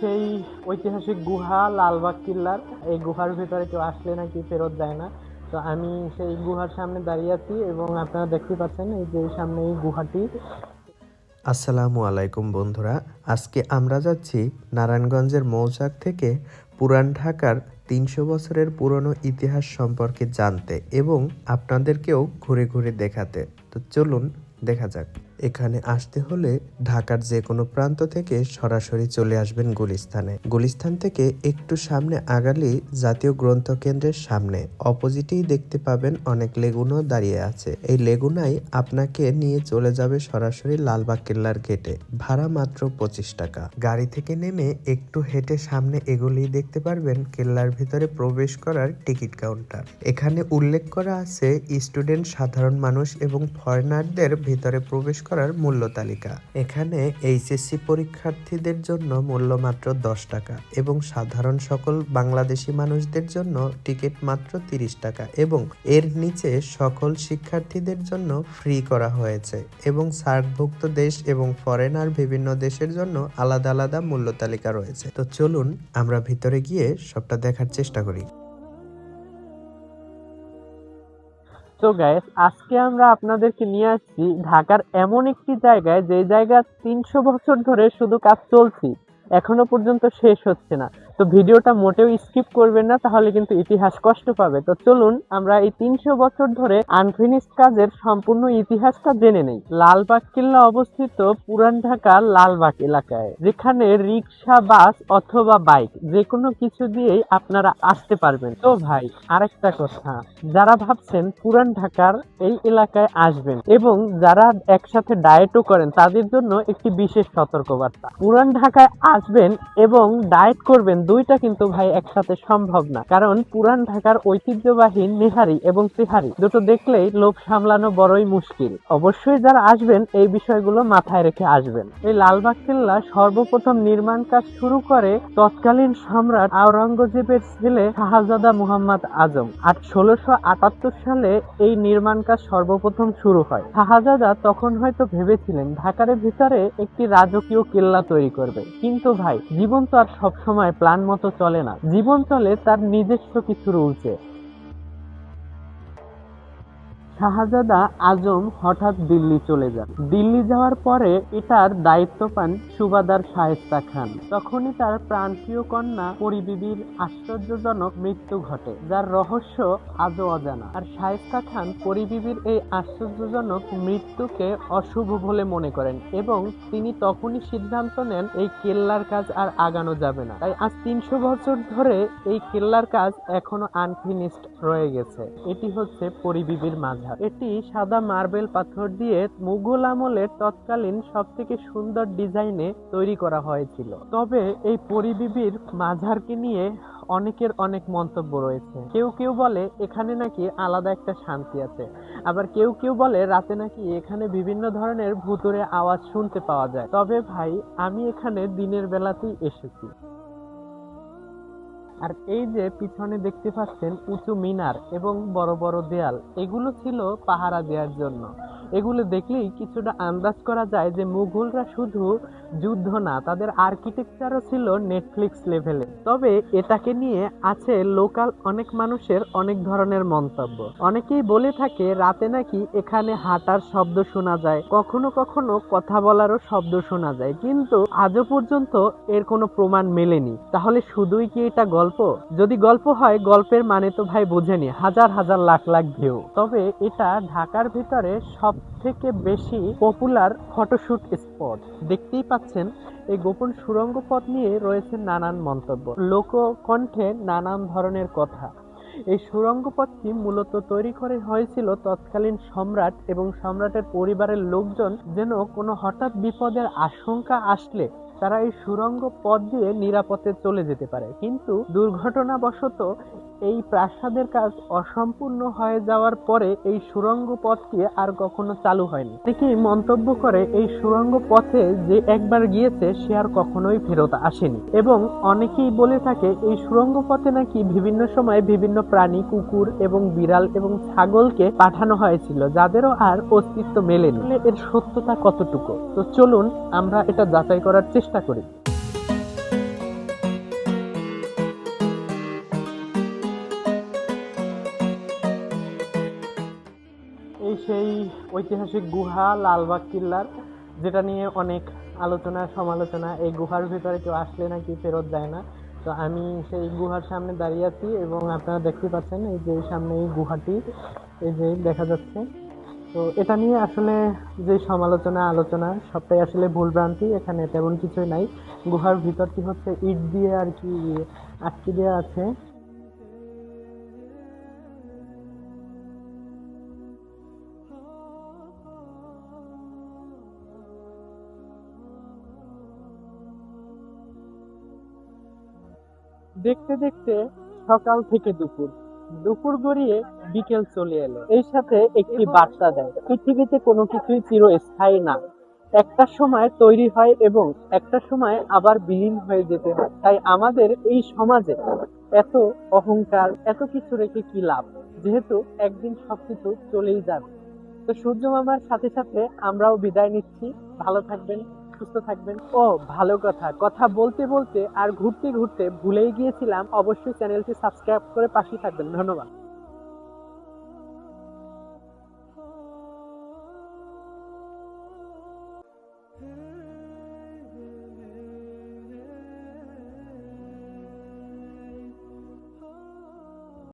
সেই ঐতিহাসিক গুহা লালবাগ কিল্লার। এই গুহার ভিতরে কেউ আসলে নাকি ফেরত যায় না। তো আমি সেই গুহার সামনে দাঁড়িয়ে আছি এবং আপনারা দেখতে পাচ্ছেন এই যে সামনে এই গুহাটি। আসসালামু আলাইকুম বন্ধুরা, আজকে আমরা যাচ্ছি নারায়ণগঞ্জের মৌচাক থেকে পুরান ঢাকার তিনশো বছরের পুরনো ইতিহাস সম্পর্কে জানতে এবং আপনাদেরকেও ঘুরে ঘুরে দেখাতে। তো চলুন, দেখা যাক। এখানে আসতে হলে ঢাকার যে কোনো প্রান্ত থেকে সরাসরি চলে আসবেন গুলিস্তানে। গুলিস্তান থেকে একটু সামনে আগালি জাতীয় গ্রন্থ কেন্দ্রের সামনে অপোজিটেই দেখতে পাবেন অনেক লেগুনও দাঁড়িয়ে আছে। এই লেগুনাই আপনাকে নিয়ে চলে যাবে সরাসরি লালবাগ কেল্লার গেটে। ভাড়া মাত্র পঁচিশ টাকা। গাড়ি থেকে নেমে একটু হেঁটে সামনে এগুলিই দেখতে পারবেন কেল্লার ভিতরে প্রবেশ করার টিকিট কাউন্টার। এখানে উল্লেখ করা আছে, স্টুডেন্ট, সাধারণ মানুষ এবং ফরেনারদের ভিতরে প্রবেশ করার মূল্য তালিকা। এখানে এইচএসসি পরীক্ষার্থীদের জন্য মূল্য মাত্র দশ টাকা এবং সাধারণ সকল বাংলাদেশি মানুষদের জন্য টিকিট মাত্র তিরিশ টাকা এবং এর নিচে সকল শিক্ষার্থীদের জন্য ফ্রি করা হয়েছে এবং সার্কভুক্ত দেশ এবং ফরেনার বিভিন্ন দেশের জন্য আলাদা আলাদা মূল্য তালিকা রয়েছে। তো চলুন আমরা ভিতরে গিয়ে সবটা দেখার চেষ্টা করি। তো গাইস আজকে আমরা আপনাদেরকে নিয়ে আসছি ঢাকার এমন একটি জায়গায় যে জায়গা তিনশো বছর ধরে শুধু কাজ চলছে, এখনও পর্যন্ত শেষ হচ্ছে না। তো ভিডিওটা মোটেও স্কিপ করবেন না, তাহলে কিন্তু ইতিহাস কষ্ট পাবে। তো চলুন, আমরা এই তিনশো বছর ধরে আনফিনিশড কাজের সম্পূর্ণ ইতিহাসটা জেনে নেই। লালবাগ কিল্লা অবস্থিত পুরান ঢাকার লালবাগ এলাকায়, যেখানে রিক্সা বাস অথবা বাইক যে কোনো কিছু দিয়েই আপনারা আসতে পারবেন। তো ভাই, আরেকটা কথা, যারা ভাবছেন পুরান ঢাকার এই এলাকায় আসবেন এবং যারা একসাথে ডায়েটও করেন, তাদের জন্য একটি বিশেষ সতর্কবার্তা। পুরান ঢাকায় আসবেন এবং ডায়েট করবেন দুইটা কিন্তু ভাই একসাথে সম্ভব না। কারণ পুরান ঢাকার ঐতিহ্যবাহী নেহারি এবং তেহারি দুটো দেখলেই লোভ সামলানো বড়ই মুশকিল। অবশ্যই যারা আসবেন, এই বিষয়গুলো মাথায় রেখে আসবেন। এই লালবাগ কেল্লা সর্বপ্রথম নির্মাণ কাজ শুরু করে তৎকালীন সম্রাট আওরঙ্গজেবের ছেলে শাহজাদা মুহাম্মদ আজম। আর ষোলোশো আটাত্তর সালে এই নির্মাণ কাজ সর্বপ্রথম শুরু হয়। শাহজাদা তখন হয়তো ভেবেছিলেন ঢাকার ভিতরে একটি রাজকীয় কেল্লা তৈরি করবে। কিন্তু ভাই, জীবন তো আর সবসময় প্ল্যান মতো চলে না। জীবন চলে তার নিজস্ব কিছু রুলসে। শাহজাদা আজম হঠাৎ দিল্লি চলে যান। দিল্লি যাওয়ার পরে এটার দায়িত্ব পান সুবাদার শায়েস্তা খান। তখনই তার প্রাণপ্রিয় কন্যা পরিবিবির আশ্চর্যজনক মৃত্যু ঘটে, যার রহস্য আজও অজানা। আর শায়েস্তা খান পরিবিবির এই আশ্চর্যজনক মৃত্যুকে অশুভ বলে মনে করেন এবং তিনি তখনই সিদ্ধান্ত নেন, এই কেল্লার কাজ আর আগানো যাবে না। তাই আজ তিনশো বছর ধরে এই কেল্লার কাজ এখনও আনফিনিশড রয়ে গেছে। এটি হচ্ছে পরিবিবির মাঝার এটি সাদা মার্বেল পাথর দিয়ে মুঘল আমলের তৎকালীন সব থেকে সুন্দর ডিজাইনে তৈরি করা হয়েছিল। তবে এই পরিবিবির মাঝারকে নিয়ে অনেকের অনেক মন্তব্য রয়েছে। কেউ কেউ বলে এখানে নাকি আলাদা একটা শান্তি আছে। আবার কেউ কেউ বলে রাতে নাকি এখানে বিভিন্ন ধরনের ভুতুরে আওয়াজ শুনতে পাওয়া যায়। তবে ভাই, আমি এখানে দিনের বেলাতেই এসেছি। আর এই যে পিছনে দেখতে পাচ্ছেন উঁচু মিনার এবং বড় বড় দেয়াল, এগুলো ছিল পাহারা দেওয়ার জন্য। এগুলো দেখলেই কিছুটা আন্দাজ করা যায় যে মুঘলরা শুধু যুদ্ধ না, তাদের আর্কিটেকচারও ছিল নেটফ্লিক্স লেভেলে তবে এটাকে নিয়ে আছে লোকাল অনেক মানুষের অনেক ধরনের মন্তব্য। অনেকেই বলে থাকে, রাতে নাকি এখানে হাঁটার শব্দ শোনা যায়, কখনো কখনো কথা বলারও শব্দ শোনা যায়। কিন্তু আজও পর্যন্ত এর কোনো প্রমাণ মেলেনি। তাহলে শুধুই কি এটা গল্প? যদি গল্প হয়, গল্পের মানে তো ভাই বোঝেনি, হাজার হাজার লাখ লাখ ভিউ তবে এটা ঢাকার ভিতরে সব থেকে বেশি পপুলার ফটোশুট স্পট দেখতেই পাচ্ছেন, এই গোপন সুড়ঙ্গ পথ নিয়ে রয়েছে নানান মন্তব্য। লোককণ্ঠে নানান ধরনের কথা। এই সুড়ঙ্গ পথটি মূলত তৈরি করে হয়েছিল তৎকালীন সম্রাট এবং সম্রাটের পরিবারের লোকজন যেন কোনো হঠাৎ বিপদের আশঙ্কা আসলে তারা এই সুড়ঙ্গ পথ দিয়ে নিরাপদে চলে যেতে পারে। কিন্তু দুর্ঘটনাবশত এই প্রাসাদের কাজ অসম্পূর্ণ হয়ে যাওয়ার পরে এই সুড়ঙ্গ পথটি আর কখনো চালু হয়নি। অনেকেই মন্তব্য করে এই সুড়ঙ্গ পথে যে একবার গিয়েছে, সে আর কখনোই ফেরত আসেনি। এবং অনেকেই বলে থাকে, এই সুরঙ্গ পথে নাকি বিভিন্ন সময় বিভিন্ন প্রাণী, কুকুর এবং বিড়াল এবং ছাগলকে পাঠানো হয়েছিল, যাদেরও আর অস্তিত্ব মেলেনি। এর সত্যতা কতটুকু? তো চলুন আমরা এটা যাচাই করার চেষ্টা করি। এই সেই ঐতিহাসিক গুহা লালবাগ কিল্লার, যেটা নিয়ে অনেক আলোচনা, সমালোচনা, এই গুহার ভিতরে কেউ আসলে নাকি ফেরত যায় না। তো আমি সেই গুহার সামনে দাঁড়িয়ে আছি এবং আপনারা দেখতে পাচ্ছেন এই যে সামনে এই গুহাটি, এই যে দেখা যাচ্ছে। তো এটা নিয়ে আসলে যে সমালোচনা, আলোচনা, সবটাই আসলে ভুলভ্রান্তি, এখানে তেমন কিছুই নাই। গুহার ভিতরটি হচ্ছে, ইট দিয়ে আর কি আটকে দেওয়া আছে। দেখতে দেখতে সকাল থেকে দুপুর। দুপুর গড়িয়ে বিকেল চলে এলো। এই সাথে একটি বার্তা দেয়। পৃথিবীতে কোনো কিছুই চিরস্থায়ী না। একটা সময় তৈরি হয় এবং একটা সময় আবার বিলীন হয়ে যেতে হয়। তাই আমাদের এই সমাজে এত অহংকার, এত কিছু রেখে কি লাভ? যেহেতু একদিন সবকিছু চলেই যাবে। তো সূর্য মামার সাথে সাথে আমরাও বিদায় নিচ্ছি। ভালো থাকবেন। সুস্থ থাকবেন। ও, ভালো কথা। কথা বলতে বলতে আর ঘুরতে ঘুরতে ভুলেই গিয়েছিলাম। অবশ্যই চ্যানেলটি সাবস্ক্রাইব করে পাশে থাকবেন। ধন্যবাদ।